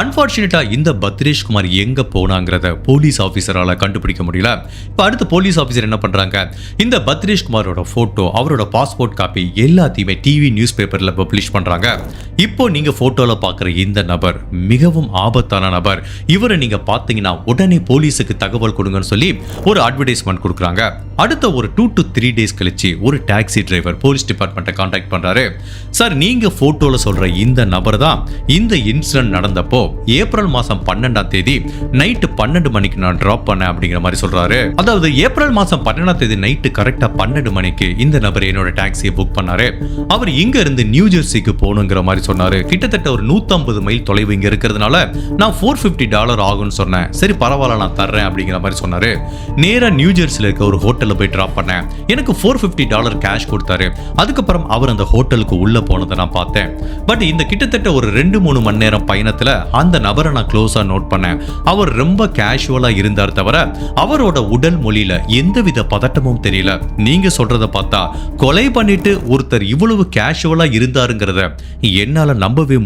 அன்பார்ச்சுனேட்டா இந்த பத்ரேஷ் குமார் எங்க போனாங்கிறத போலீஸ் ஆபீசரால கண்டுபிடிக்க முடியல. இப்போ அடுத்து போலீஸ் ஆபீசர் என்ன பண்றாங்க? இந்த பத்ரேஷ் குமாரோட போட்டோ அவரோட பாஸ்போர்ட் காப்பி எல்லாத்தையுமே டிவி நியூஸ் பேப்பர்ல பப்ளிஷ் பண்றாங்க. இப்போ நீங்க போட்டோல பார்க்குற இந்த நபர் மிகவும் ஆபத்தான நபர். இவரை நீங்கள் பார்த்தீங்கன்னா உடனே போலீஸுக்கு தகவல் கொடுங்கன்னு சொல்லி ஒரு அட்வர்டைஸ்மெண்ட் கொடுக்குறாங்க. அடுத்த ஒரு டூ டு த்ரீ டேஸ் கழிச்சு ஒரு டாக்ஸி டிரைவர் போலீஸ் டிபார்ட்மெண்ட்டை காண்டாக்ட் பண்ணுறாரு சார் நீங்கள் ஃபோட்டோவில் சொல்கிற இந்த நபர் தான் இந்த இன்சிடென்ட் நடந்தப்போ ஏப்ரல் மாதம் பன்னெண்டாம் தேதி நைட்டு பன்னெண்டு மணிக்கு நான் ட்ராப் பண்ணேன் அப்படிங்கிற மாதிரி சொல்கிறாரு அதாவது ஏப்ரல் மாதம் பன்னெண்டாம் தேதி நைட்டு கரெக்டாக பன்னெண்டு மணிக்கு இந்த நபர் என்னோட டாக்ஸியை புக் பண்ணாரு. அவர் இங்க இருந்து நியூ ஜெர்சிக்கு போகணுங்கிற மாதிரி சொன்னார். கிட்டத்தட்ட ஒரு 150 மைல் தொலைவு இங்கே இருக்கிறதுனால நான் ஃபோர் ஃபிஃப்டி டாலர் ஆகும்னு சொன்னேன். சரி பரவாயில்ல நான் தர்றேன் அப்படிங்கிற மாதிரி சொன்னார். நேரா நியூஜெர்சியில் இருக்க ஒரு ஹோட்டலில் போய் ட்ராப் பண்ணேன். எனக்கு ஃபோர் ஃபிஃப்டி டாலர் கேஷ் கொடுத்தாரு. அதுக்கப்புறம் அவர் அந்த ஹோட்டலுக்கு உள்ள போனதை நான் பார்த்தேன். பட் இந்த கிட்டத்தட்ட ஒரு ரெண்டு மூணு மணி நேரம் பயணத்துல அந்த நபரை நான் க்ளோஸா நோட் பண்ணேன். அவர் ரொம்ப கேஷுவலா இருந்தார் தவிர அவரோட உடல் மொழியில் எந்தவித பதட்டமும் தெரியல. நீங்க சொல்கிறத பார்த்தா கொலை பண்ணிட்டு ஒருத்தர் இவ்வளவு கேஷுவலா இருந்தாருங்கிறத என்னால நம்பவே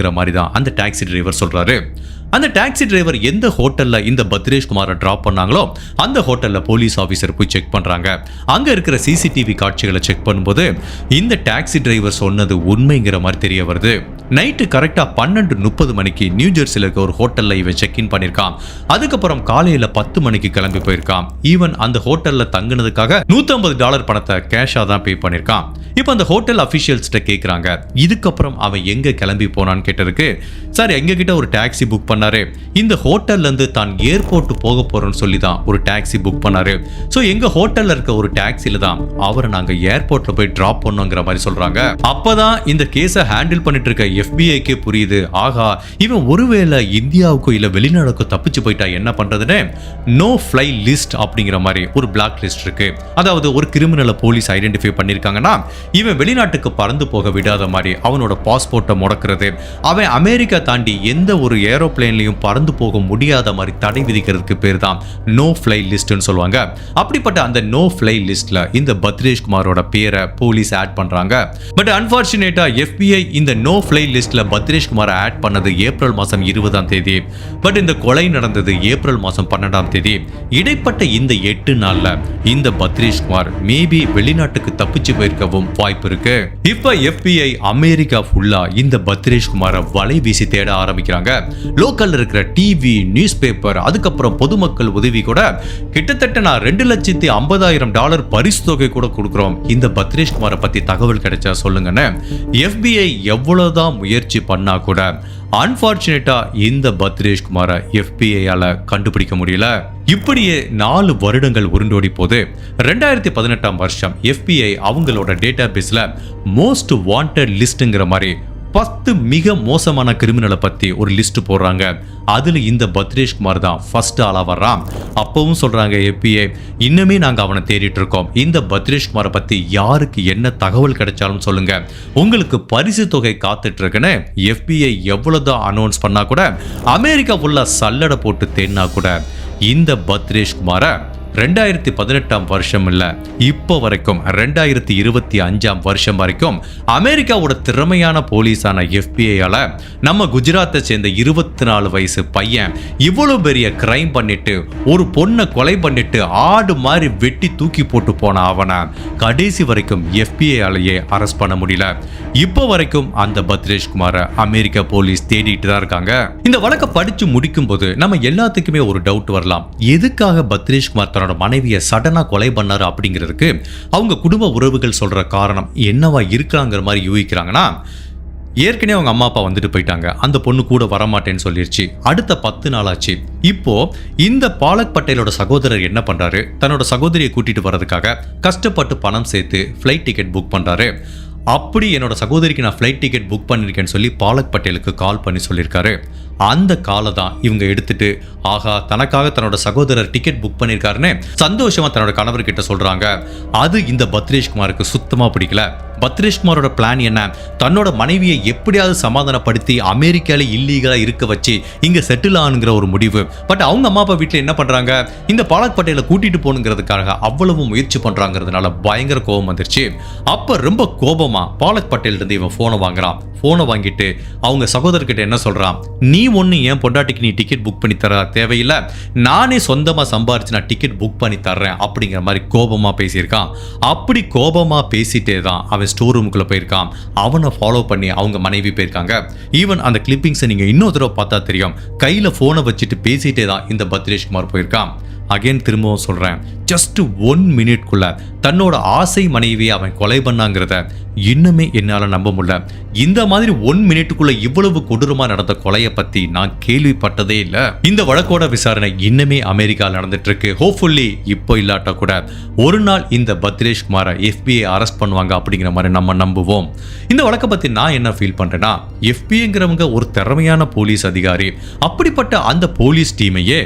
அப்படிங்கிற மாதிரி தான் அந்த டாக்ஸி டிரைவர் சொல்றாரு. அந்த டாக்ஸி டிரைவர் எந்த ஹோட்டல்ல இந்த பத்ரேஷ் குமாரை ட்ராப் பண்ணாங்களோ அந்த ஹோட்டல்ல போலீஸ் ஆபீசர் போய் செக் பண்றாங்க. அங்க இருக்கிற சிசிடிவி காட்சிகளை செக் பண்ணும்போது இந்த டாக்ஸி டிரைவர் சொன்னது உண்மைங்கிற மாதிரி தெரிய வருது. நைட்டு கரெக்டா பன்னெண்டு முப்பது மணிக்கு நியூ ஜெர்சியில் இருக்க ஒரு ஹோட்டல்ல இவன் செக்இன் பண்ணியிருக்கான். பண்ணிருக்கான் அதுக்கப்புறம் காலையில பத்து மணிக்கு கிளம்பி போயிருக்கான். ஈவன் அந்த ஹோட்டல்ல தங்குனதுக்காக 150 டாலர் பணத்தை கேஷா தான் பே பண்ணிருக்கான் இப்போ அந்த ஹோட்டல் அஃபிஷியல்ஸ்கிட்ட கேக்குறாங்க. இதுக்கப்புறம் அவன் எங்க கிளம்பி போனான்னு கேட்டதுக்கு சார் எங்ககிட்ட ஒரு டாக்ஸி புக் பண்ண பண்ணாரு. இந்த ஹோட்டல்ல இருந்து தான் ஏர்போர்ட் போக போறோம்னு சொல்லி தான் ஒரு டாக்ஸி புக் பண்ணாரு. ஸோ எங்க ஹோட்டல்ல இருக்க ஒரு டாக்ஸில தான் அவரை நாங்க ஏர்போர்ட்ல போய் டிராப் பண்ணோங்கிற மாதிரி சொல்றாங்க. அப்பதான் இந்த கேஸை ஹேண்டில் பண்ணிட்டு இருக்க எஃபிஐக்கே புரியுது. ஆகா இவன் ஒருவேளை இந்தியாவுக்கோ இல்ல வெளிநாடுக்கோ தப்பிச்சு போயிட்டா என்ன பண்றதுன்னு? நோ ஃபிளை லிஸ்ட் அப்படிங்கிற மாதிரி ஒரு பிளாக் லிஸ்ட் இருக்கு. அதாவது ஒரு கிரிமினலை போலீஸ் ஐடென்டிஃபை பண்ணிருக்காங்கன்னா இவன் வெளிநாட்டுக்கு பறந்து போக விடாத மாதிரி அவனோட பாஸ்போர்ட்டை முடக்கிறது. அவன் அமெரிக்கா தாண்டி எந்த ஒரு ஏரோப்ளேன்லையும் பறந்து போக முடியாத மாதிரி தடை விதிக்கிறதுக்கு பேர் தான் நோ ஃப்ளை லிஸ்ட்னு சொல்லுவாங்க. அப்படிப்பட்ட அந்த நோ ஃப்ளை லிஸ்ட்ல இந்த பத்ரேஷ் குமாரோட பேரை போலீஸ் ஆட் பண்றாங்க. பட் அன்பார்ச்சுனேட்டா எஃபிஐ இந்த நோ ஃப்ளை லிஸ்ட்ல பத்ரேஷ் குமார் ஆட் பண்ணது ஏப்ரல் மாசம் இருபதாம் தேதி. பட் இந்த கொலை நடந்தது ஏப்ரல் மாசம் பன்னெண்டாம் தேதி. இடைப்பட்ட இந்த எட்டு நாள்ல இந்த பத்ரேஷ் குமார் மேபி வெளிநாட்டுக்கு தப்பிச்சு போயிருக்கவும் வாய்ப்பு இருக்கு. இப்ப எஃபிஐ அமெரிக்கா ஃபுல்லா இந்த பத்ரேஷ் குமாரை வலை வீசி தேட ஆரம்பிக்கிறாங்க. லோக் பக்கத்தில் இருக்கிற டிவி நியூஸ் பேப்பர் அதுக்கப்புறம் பொதுமக்கள் உதவி கூட கிட்டத்தட்ட நான் ரெண்டு லட்சத்தி ஐம்பதாயிரம் டாலர் பரிசு தொகை கூட கொடுக்குறோம். இந்த பத்ரேஷ் குமாரை தகவல் கிடைச்சா சொல்லுங்கன்னு எஃபிஐ எவ்வளோதான் முயற்சி பண்ணா கூட அன்ஃபார்ச்சுனேட்டாக இந்த பத்ரேஷ் குமாரை எஃபிஐயால கண்டுபிடிக்க முடியல. இப்படியே நாலு வருடங்கள் உருண்டோடி போது ரெண்டாயிரத்தி பதினெட்டாம் வருஷம் எஃபிஐ அவங்களோட டேட்டா பேஸ்ல மோஸ்ட் வாண்டட் லிஸ்ட்ங்கிற மாதிரி பத்து மிக மோசமான கிரிமினலை பற்றி ஒரு லிஸ்ட் போடுறாங்க. அதில் இந்த பத்ரேஷ் குமார் தான் ஃபர்ஸ்ட் ஆளாக வர்றான். அப்பவும் சொல்கிறாங்க எப்பிஏ இன்னுமே நாங்கள் அவனை தேடிட்டு இருக்கோம். இந்த பத்ரேஷ் குமாரை யாருக்கு என்ன தகவல் கிடைச்சாலும் சொல்லுங்க. உங்களுக்கு பரிசு தொகை காத்துட்டு இருக்குன்னு எஃபிஐ எவ்வளவுதான் அனௌன்ஸ் பண்ணால் கூட அமெரிக்கா ஃபுல்லா சல்லடை போட்டு தேடினா கூட இந்த பத்ரேஷ் குமாரை ரெண்டாயிரத்தி பதினெட்டாம் வருஷம் இல்லை இப்போ வரைக்கும் ரெண்டாயிரத்தி இருபத்தி அஞ்சாம் வருஷம் வரைக்கும் அமெரிக்காவோட திறமையான போலீஸான எஃபிஐயால் நம்ம குஜராத்தை சேர்ந்த இருபத்தி நாலு வயசு பையன் இவ்வளோ பெரிய கிரைம் பண்ணிட்டு ஒரு பொண்ணை கொலை பண்ணிட்டு ஆடு மாதிரி வெட்டி தூக்கி போட்டு போன அவனை கடைசி வரைக்கும் எஃபிஐயாலேயே அரெஸ்ட் பண்ண முடியல. இப்போ வரைக்கும் அந்த பத்ரேஷ்குமாரை அமெரிக்கா போலீஸ் தேடிட்டு தான் இருக்காங்க. இந்த வழக்கை படிச்சு முடிக்கும் போது நம்ம எல்லாத்துக்குமே ஒரு டவுட் வரலாம். எதுக்காக பத்ரேஷ்குமார் தன்னோட மனைவியை சடனாக கொலை பண்ணாரு அப்படிங்கிறதுக்கு அவங்க குடும்ப உறவுகள் சொல்கிற காரணம் என்னவா இருக்கிறாங்கிற மாதிரி யூகிக்கிறாங்கன்னா ஏற்கனவே அவங்க அம்மா அப்பா வந்துட்டு போயிட்டாங்க. அந்த பொண்ணு கூட வரமாட்டேன்னு சொல்லிருச்சு. அடுத்த பத்து நாளாச்சு. இப்போ இந்த பாலக் பட்டேலோட சகோதரர் என்ன பண்றாரு? தன்னோட சகோதரியை கூட்டிட்டு வர்றதுக்காக கஷ்டப்பட்டு பணம் சேர்த்து ஃப்ளைட் டிக்கெட் புக் பண்றாரு. அப்படி என்னோட சகோதரிக்கு நான் ஃப்ளைட் டிக்கெட் புக் பண்ணியிருக்கேன்னு சொல்லி பாலக் பட்டேலுக்கு கால் பண்ணி சொல்லியிருக்காரு அந்த காலை தான் இவங்க எடுத்துட்டு ஆகா தனக்காக தன்னோட சகோதரர் டிக்கெட் புக் பண்ணியிருக்காருன்னு சந்தோஷமா தன்னோட கணவர்கிட்ட சொல்றாங்க. அது இந்த பத்ரேஷ்குமாருக்கு சுத்தமாக சுத்தமா பிடிக்கல. பத்ரேஷ்குமாரோட பிளான் என்ன? தன்னோட மனைவியை எப்படியாவது சமாதானப்படுத்தி அமெரிக்கால இல்லீகலா இருக்க வச்சு இங்க செட்டில் ஆனுங்கிற ஒரு முடிவு. பட் அவங்க அம்மா அப்பா வீட்டில் என்ன பண்றாங்க? இந்த பாலக் பட்டேலை கூட்டிட்டு போகணுங்கிறதுக்காக அவ்வளவு முயற்சி பண்ணுறாங்கிறதுனால பயங்கர கோபம் வந்துருச்சு. அப்ப ரொம்ப கோபமா பாலக் பட்டேல் இருந்து இவன் ஃபோனை வாங்குறான். ஃபோனை வாங்கிட்டு அவங்க சகோதரர்கிட்ட என்ன சொல்றான்? நீ ஒன்று என் பொண்டாட்டிக்கு நீ டிக்கெட் புக் பண்ணி தர தேவையில்லை. நானே சொந்தமாக சம்பாரிச்சு நான் டிக்கெட் புக் பண்ணி தர்றேன். அப்படிங்கிற மாதிரி கோபமாக பேசியிருக்கான். அப்படி கோபமாக பேசிட்டே தான் அவன் ஸ்டோர் ரூமுக்குள்ளே போயிருக்கான். அவனை ஃபாலோ பண்ணி அவங்க மனைவி போயிருக்காங்க. ஈவன் அந்த கிளிப்பிங்ஸை நீங்கள் இன்னொரு தடவை பார்த்தா தெரியும். கையில் ஃபோனை வச்சுட்டு பேசிட்டே தான் இந்த பத்ரேஷ் குமார் போயிருக்கான். அகைன் திரும்பவும் சொல்கிறேன் ஜஸ்ட் ஒன் மினிட்குள்ள தன்னோட ஆசை மனைவியை அவன் கொலை பண்ணாங்கிறத இன்னுமே என்னால் நம்ப முடியல. இந்த மாதிரி ஒன் மினிட்டுக்குள்ள இவ்வளவு கொடூரமாக நடந்த கொலையை பற்றி நான் கேள்விப்பட்டதே இல்லை. இந்த வழக்கோட விசாரணை இன்னுமே அமெரிக்காவில் நடந்துட்டு இருக்கு ஹோப்ஃபுல்லி இப்போ இல்லாட்டா கூட ஒரு நாள் இந்த பத்ரேஷ் குமாரை எஃபிஐ அரெஸ்ட் பண்ணுவாங்க அப்படிங்கிற மாதிரி நம்ம நம்புவோம். இந்த வழக்கை பற்றி நான் என்ன ஃபீல் பண்ணுறேன்னா எஃபிஐங்கிறவங்க ஒரு திறமையான போலீஸ் அதிகாரி. அப்படிப்பட்ட அந்த போலீஸ் டீமையே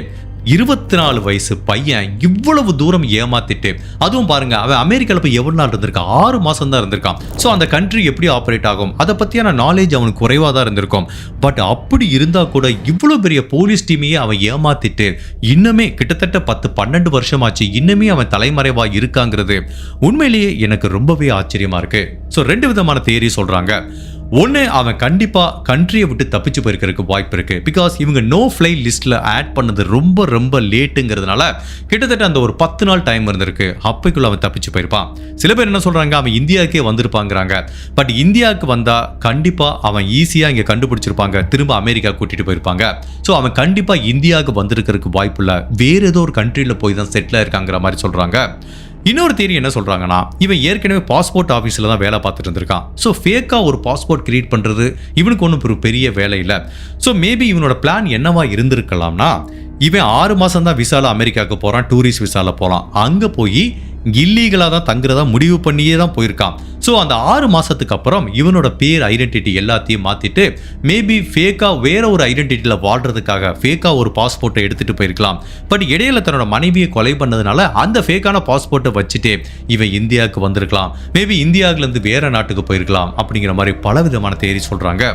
இருபத்தி நாலு வயசு பையன் இவ்வளவு தூரம் ஏமாத்திட்டு அதுவும் பாருங்க அவன் அமெரிக்காவில் போய் எவ்வளவு நாள் இருந்திருக்கான் ஆறு மாசம் தான் இருந்திருக்கான். ஸோ அந்த கண்ட்ரி எப்படி ஆப்ரேட் ஆகும்? அதை பற்றியான நாலேஜ் அவனுக்கு குறைவாக தான் இருந்திருக்கும். பட் அப்படி இருந்தால் கூட இவ்வளோ பெரிய போலீஸ் டீமையே அவன் ஏமாத்திட்டு இன்னுமே கிட்டத்தட்ட பத்து பன்னெண்டு வருஷம் ஆச்சு இன்னுமே அவன் தலைமறைவாக இருக்காங்கிறது. உண்மையிலேயே எனக்கு ரொம்பவே ஆச்சரியமாக இருக்குது ஸோ ரெண்டு விதமான தேரி சொல்கிறாங்க ஒன்று அவன் கண்டிப்பாக கண்ட்ரியை விட்டு தப்பிச்சு போயிருக்கிறதுக்கு வாய்ப்பு இருக்குது பிகாஸ் இவங்க நோ ஃப்ளை லிஸ்ட்டில் ஆட் பண்ணது ரொம்ப ரொம்ப லேட்டுங்கிறதுனால கிட்டத்தட்ட அந்த ஒரு பத்து நாள் டைம் இருந்திருக்கு. அப்பைக்குள்ள அவன் தப்பிச்சு போயிருப்பான். சில பேர் என்ன சொல்கிறாங்க அவன் இந்தியாவுக்கே வந்திருப்பாங்கிறாங்க. பட் இந்தியாவுக்கு வந்தால் கண்டிப்பாக அவன் ஈஸியாக இங்கே கண்டுபிடிச்சிருப்பாங்க. திரும்ப அமெரிக்கா கூட்டிகிட்டு போயிருப்பாங்க. ஸோ அவன் கண்டிப்பாக இந்தியாவுக்கு வந்திருக்கிறதுக்கு வாய்ப்பு இல்லை. வேறு ஏதோ ஒரு கண்ட்ரியில் போய் தான் செட்டில் இருக்காங்கிற மாதிரி சொல்கிறாங்க இன்னொரு தேரி என்ன சொல்றாங்கன்னா இவன் ஏற்கனவே பாஸ்போர்ட் ஆஃபீஸில் தான் வேலை பார்த்துட்டு இருந்திருக்கான். ஸோ ஃபேக்காக ஒரு பாஸ்போர்ட் கிரியேட் பண்ணுறது இவனுக்கு ஒன்றும் ஒரு பெரிய வேலை இல்லை. ஸோ மேபி இவனோட பிளான் என்னவா இருந்திருக்கலாம்னா இவன் ஆறு மாதம் தான் விசால அமெரிக்காவுக்கு போகிறான் டூரிஸ்ட் விசால போகலாம் அங்கே போய் இல்லீகலாக தான் தங்குறதா முடிவு பண்ணியே தான் போயிருக்கான். ஸோ அந்த ஆறு மாதத்துக்கு அப்புறம் இவனோட பேர் ஐடென்டிட்டி எல்லாத்தையும் மாற்றிட்டு மேபி ஃபேக்காக வேற ஒரு ஐடென்டிட்டியில் வாழ்றதுக்காக ஃபேக்காக ஒரு பாஸ்போர்ட்டை எடுத்துட்டு போயிருக்கலாம். பட் இடையில தன்னோட மனைவியை கொலை பண்ணதுனால அந்த ஃபேக்கான பாஸ்போர்ட்டை வச்சுட்டு இவன் இந்தியாவுக்கு வந்திருக்கலாம். மேபி இந்தியாவிலேருந்து வேற நாட்டுக்கு போயிருக்கலாம் அப்படிங்கிற மாதிரி பல விதமான தேரி சொல்கிறாங்க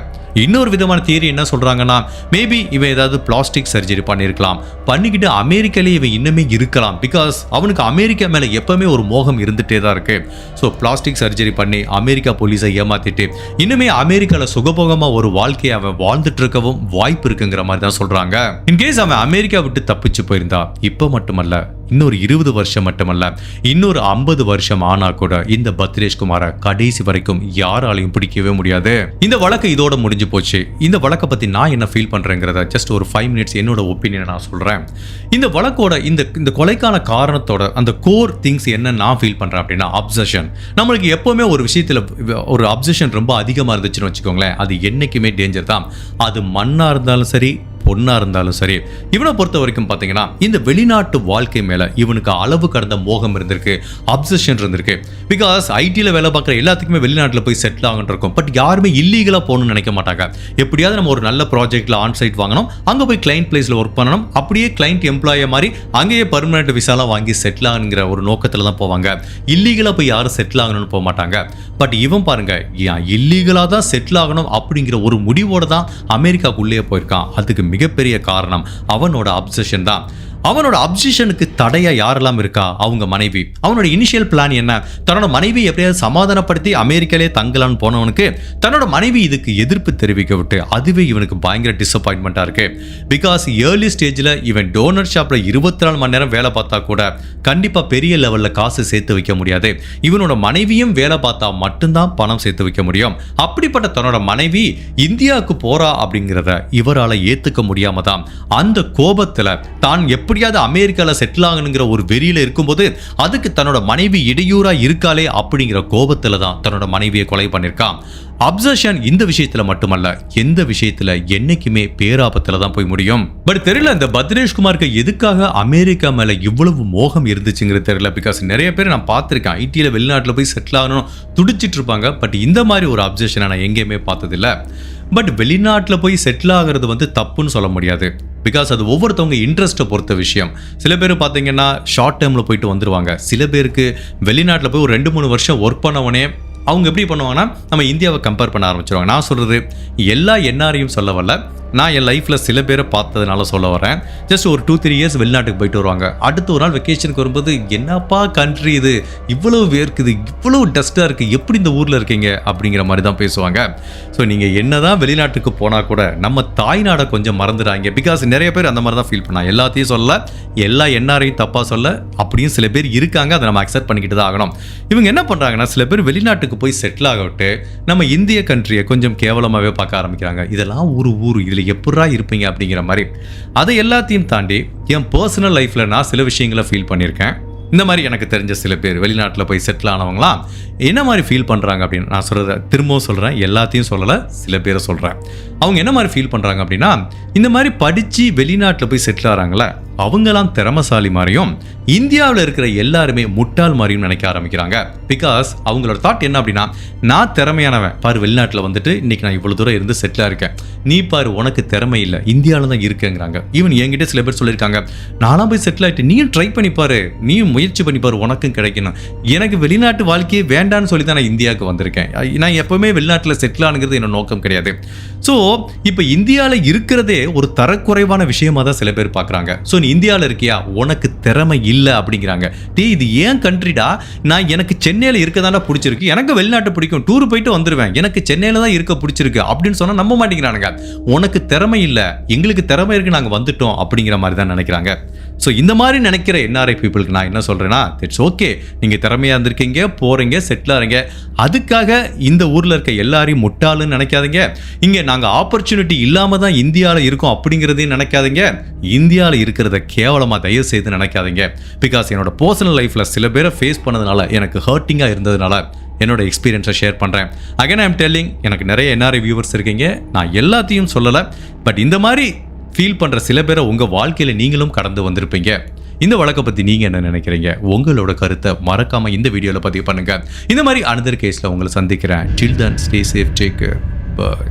இன்னொரு விதமான தியரி என்ன சொல்கிறாங்கன்னா மேபி இவன் ஏதாவது பிளாஸ்டிக் சர்ஜரி பண்ணியிருக்கலாம். பண்ணிக்கிட்டு அமெரிக்காலே இவன் இன்னுமே இருக்கலாம். பிகாஸ் அவனுக்கு அமெரிக்கா மேலே எப்போ எப்பவுமே ஒரு மோகம் இருந்துகிட்டே தான் இருக்கு. ஸோ பிளாஸ்டிக் சர்ஜரி பண்ணி அமெரிக்கா போலீஸை ஏமாத்திட்டு இன்னுமே அமெரிக்காவில் சுகபோகமாக ஒரு வாழ்க்கையை அவன் வாழ்ந்துட்டு இருக்கவும் வாய்ப்பு இருக்குங்கிற மாதிரி தான் சொல்றாங்க. இன்கேஸ் அவன் அமெரிக்கா விட்டு தப்பிச்சு போயிருந்தா இப்போ மட்டுமல்ல இன்னொரு இருபது வருஷம் மட்டுமல்ல இன்னொரு ஐம்பது வருஷம் ஆனா கூட இந்த பத்ரேஷ் குமாரை கடைசி வரைக்கும் யாராலையும் பிடிக்கவே முடியாது. இந்த வழக்கு இதோட முடிஞ்சு போச்சு. இந்த வழக்கை பத்தி நான் என்ன ஃபீல் பண்றேங்கிறத ஜஸ்ட் ஒரு ஃபைவ் மினிட்ஸ் என்னோட ஒப்பீனியனை நான் சொல்றேன். இந்த வழக்கோட இந்த இந்த கொலைக்கான காரணத்தோட அந்த கோர் திங்ஸ் என்ன நான் ஃபீல் பண்றேன் அப்படின்னா அப்சஷன் நம்மளுக்கு எப்பவுமே ஒரு விஷயத்துல ஒரு அப்சஷன் ரொம்ப அதிகமா இருந்துச்சுன்னு வச்சுக்கோங்களேன் அது என்னைக்குமே டேஞ்சர் தான். அது மண்ணா இருந்தாலும் சரி பொண்ணா இருந்தாலும் சரி இவனை பொறுத்த வரைக்கும் பார்த்தீங்கன்னா இந்த வெளிநாட்டு வாழ்க்கை மேலே இவனுக்கு அளவு கடந்த மோகம் இருந்திருக்கு அப்சஷன் இருந்திருக்கு. பிகாஸ் ஐடியில் வேலை பார்க்குற எல்லாத்துக்குமே வெளிநாட்டில் போய் செட்டில் ஆகுன்னு இருக்கும். பட் யாருமே இல்லீகலாக போகணும்னு நினைக்க மாட்டாங்க. எப்படியாவது நம்ம ஒரு நல்ல ப்ராஜெக்டில் ஆன் சைட் வாங்கணும் அங்கே போய் கிளைண்ட் பிளேஸில் ஒர்க் பண்ணணும் அப்படியே கிளைண்ட் எம்ப்ளாயி மாதிரி அங்கேயே பர்மனெண்ட் விசாலாம் வாங்கி செட்டில் ஆகுங்கிற ஒரு நோக்கத்தில் தான் போவாங்க. இல்லீகலாக போய் யாரும் செட்டில் ஆகணும்னு போக மாட்டாங்க. பட் இவன் பாருங்க ஏன் இல்லீகலாக தான் செட்டில் ஆகணும் அப்படிங்கிற ஒரு முடிவோட தான் அமெரிக்காக்குள்ளேயே போயிருக்கான். அதுக்கு மிகப்பெரிய காரணம் அவனோட அப்சஷன் தான். அவனோட அப்சிஷனுக்கு தடையா யாரெல்லாம் இருக்கா? அவங்க மனைவி. அவனோட இனிஷியல் பிளான் என்ன? தன்னோட மனைவி எப்படியாவது சமாதானப்படுத்தி அமெரிக்காலே தங்கலான்னு போனவனுக்கு தன்னோட மனைவி இதுக்கு எதிர்ப்பு தெரிவிக்க விட்டு அதுவே இவனுக்கு பயங்கர டிசப்பாயின்மெண்ட்டாக இருக்கு. பிகாஸ் ஏர்லி ஸ்டேஜில் இவன் டோனர் ஷாப்பில் இருபத்தி நாலு மணி நேரம் வேலை பார்த்தா கூட கண்டிப்பாக பெரிய லெவலில் காசு சேர்த்து வைக்க முடியாது. இவனோட மனைவியும் வேலை பார்த்தா மட்டும்தான் பணம் சேர்த்து வைக்க முடியும். அப்படிப்பட்ட தன்னோட மனைவி இந்தியாவுக்கு போறா அப்படிங்கிறத இவரால் ஏற்றுக்க முடியாம தான் அந்த கோபத்தில் தான் எப்படியாவது அமெரிக்காவில் செட்டில் ஆகணுங்கிற ஒரு வெறியில் இருக்கும்போது அதுக்கு தன்னோட மனைவி இடையூறாக இருக்காளே அப்படிங்கிற கோபத்தில் தான் தன்னோட மனைவியை கொலை பண்ணியிருக்கான். அப்சர்ஷன் இந்த விஷயத்துல மட்டுமல்ல எந்த விஷயத்துல என்னைக்குமே பேராபத்துல தான் போய் முடியும். பட் தெரியல இந்த பத்ரேஷ்குமாருக்கு எதுக்காக அமெரிக்கா மேல இவ்வளவு மோகம் இருந்துச்சுங்கிறது தெரியல பிகாஸ் நிறைய பேர் நான் பார்த்துருக்கேன். ஐடியில் வெளிநாட்டில் போய் செட்டில் ஆகணும் துடிச்சிட்டு இருப்பாங்க. பட் இந்த மாதிரி ஒரு அப்சர்ஷனை நான் எங்கேயுமே பார்த்ததில்ல. பட் வெளிநாட்டில் போய் செட்டில் ஆகிறது வந்து தப்புன்னு சொல்ல முடியாது. பிகாஸ் அது ஒவ்வொருத்தவங்க இன்ட்ரெஸ்ட்டை பொறுத்த விஷயம். சில பேர் பார்த்தீங்கன்னா ஷார்ட் டேர்மில் போயிட்டு வந்துருவாங்க. சில பேருக்கு வெளிநாட்டில் போய் ஒரு ரெண்டு மூணு வருஷம் ஒர்க் பண்ணவனே அவங்க எப்படி பண்ணுவாங்கன்னா நம்ம இந்தியாவை கம்பேர் பண்ண ஆரம்பிச்சிருவாங்க. நான் சொல்கிறது எல்லா என்ஆரையும் சொல்ல வரல. நான் என் லைஃப்பில் சில பேரை பார்த்ததுனால சொல்ல வரேன். ஜஸ்ட் ஒரு டூ த்ரீ இயர்ஸ் வெளிநாட்டுக்கு போயிட்டு வருவாங்க. அடுத்த ஒரு நாள் வெக்கேஷனுக்கு வரும்போது என்னப்பா கண்ட்ரி இது? இவ்வளவு வேர்க்குது இவ்வளவு டஸ்ட்டாக இருக்குது எப்படி இந்த ஊரில் இருக்கீங்க? அப்படிங்கிற மாதிரி தான் பேசுவாங்க. ஸோ நீங்கள் என்ன தான் வெளிநாட்டுக்கு போனால் கூட நம்ம தாய்நாடை கொஞ்சம் மறந்துடாங்க பிகாஸ் நிறைய பேர் அந்த மாதிரி தான் ஃபீல் பண்ணாங்க எல்லாத்தையும் சொல்ல எல்லா என்ஆரையும் தப்பாக சொல்ல அப்படியும் சில பேர் இருக்காங்க அதை நம்ம அக்செப்ட் பண்ணிக்கிட்டு தான் ஆகணும். இவங்க என்ன பண்ணுறாங்கன்னா சில பேர் வெளிநாட்டுக்கு போய் செட்டில் ஆகவிட்டு நம்ம இந்திய கண்ட்ரியை கொஞ்சம் கேவலமாகவே பார்க்க ஆரம்பிக்கிறாங்க. இதெல்லாம் ஒரு ஊர் இதில் எப்படா இருப்பீங்க அப்படிங்கிற மாதிரி. அதை எல்லாத்தையும் தாண்டி என் பர்சனல் லைஃப்பில் நான் சில விஷயங்களை ஃபீல் பண்ணியிருக்கேன். இந்த மாதிரி எனக்கு தெரிஞ்ச சில பேர் வெளிநாட்டில் போய் செட்டில் ஆனவங்களாம் என்ன மாதிரி ஃபீல் பண்ணுறாங்க அப்படின்னு நான் சொல்கிறத திரும்பவும் சொல்கிறேன் எல்லாத்தையும் சொல்லலை சில பேரை சொல்கிறேன் அவங்க என்ன மாதிரி ஃபீல் பண்ணுறாங்க அப்படின்னா இந்த மாதிரி படித்து வெளிநாட்டில் போய் செட்டில் ஆகிறாங்களே அவங்களாம் திறமசாலி மாதிரியும் இந்தியாவில் இருக்கிற எல்லாருமே முட்டாள் மாதிரியும் நினைக்க ஆரம்பிக்கிறாங்க. பிகாஸ் அவங்களோட தாட் என்ன அப்படின்னா நான் திறமையானவன். பாரு வெளிநாட்டில் வந்துட்டு இன்னைக்கு நான் இவ்வளோ தூரம் இருந்து செட்டிலாக இருக்கேன். நீ பாரு உனக்கு திறமை இல்லை. இந்தியாவில் தான் இருக்குங்கிறாங்க. ஈவன் என்கிட்ட சில பேர் சொல்லியிருக்காங்க நானும் போய் செட்டில் ஆகிட்டு நீயும் ட்ரை பண்ணி நீயும் முயற்சி பண்ணிப்பாரு உனக்கும் கிடைக்கணும். எனக்கு வெளிநாட்டு வாழ்க்கையே வேண்டான்னு சொல்லி தான் நான் இந்தியாவுக்கு வந்திருக்கேன். நான் எப்பவுமே வெளிநாட்டில் செட்டில் ஆனுங்கிறது என்னோட நோக்கம் கிடையாது. ஸோ இப்போ இந்தியாவில் இருக்கிறதே ஒரு தரக்குறைவான விஷயமா தான் சில பேர் பார்க்குறாங்க. ஸோ நீ இந்தியாவில் இருக்கியா உனக்கு திறமை இல்லை அப்படிங்கிறாங்க. டீ இது ஏன் கண்ட்ரிடா? நான் எனக்கு சென்னையில் இருக்க தானே பிடிச்சிருக்கு. எனக்கு வெளிநாட்டு பிடிக்கும். டூர் போயிட்டு வந்துடுவேன் எனக்கு சென்னையில் தான் இருக்க பிடிச்சிருக்கு அப்படின்னு சொன்னால் நம்ப மாட்டேங்கிறானுங்க. உனக்கு திறமை இல்லை. எங்களுக்கு திறமை இருக்கு நாங்கள் வந்துட்டோம் அப்படிங்கிற மாதிரி தான் நினைக்கிறாங்க. ஸோ இந்த மாதிரி நினைக்கிற என்ஆர்ஐ பீப்புளுக்கு நான் என்ன சொல்கிறேன்னா இட்ஸ் ஓகே நீங்கள் திறமையாக இருந்திருக்கீங்க போகிறீங்க செட்டில் ஆகிறீங்க அதுக்காக இந்த ஊரில் இருக்க எல்லாரையும் முட்டாளுன்னு நினைக்காதீங்க. இங்கே நாங்கள் ஆப்பர்ச்சுனிட்டி இல்லாமல் தான் இந்தியாவில் இருக்கோம் அப்படிங்கிறதையும் நினைக்காதீங்க. இந்தியாவில் இருக்கிறத கேவலமாக தயவு செய்து நினைக்காதீங்க. பிகாஸ் என்னோட பர்சனல் லைஃப்பில் சில பேரை ஃபேஸ் பண்ணதுனால எனக்கு ஹர்ட்டிங்காக இருந்ததுனால என்னோட எக்ஸ்பீரியன்ஸை ஷேர் பண்ணுறேன் அகைன் ஐம் டெல்லிங் எனக்கு நிறைய என்ஆர்ஐ வியூவர்ஸ் இருக்கீங்க. நான் எல்லாத்தையும் சொல்லலை. பட் இந்த மாதிரி ஃபீல் பண்ணுற சில பேரை உங்கள் வாழ்க்கையில் நீங்களும் கடந்து வந்திருப்பீங்க. இந்த வழக்கை பற்றி நீங்கள் என்ன நினைக்கிறீங்க? உங்களோட கருத்தை மறக்காமல் இந்த வீடியோவில் பதிவு பண்ணுங்கள் இந்த மாதிரி அனதர் கேஸில் உங்களை சந்திக்கிறேன். Till then stay safe take bye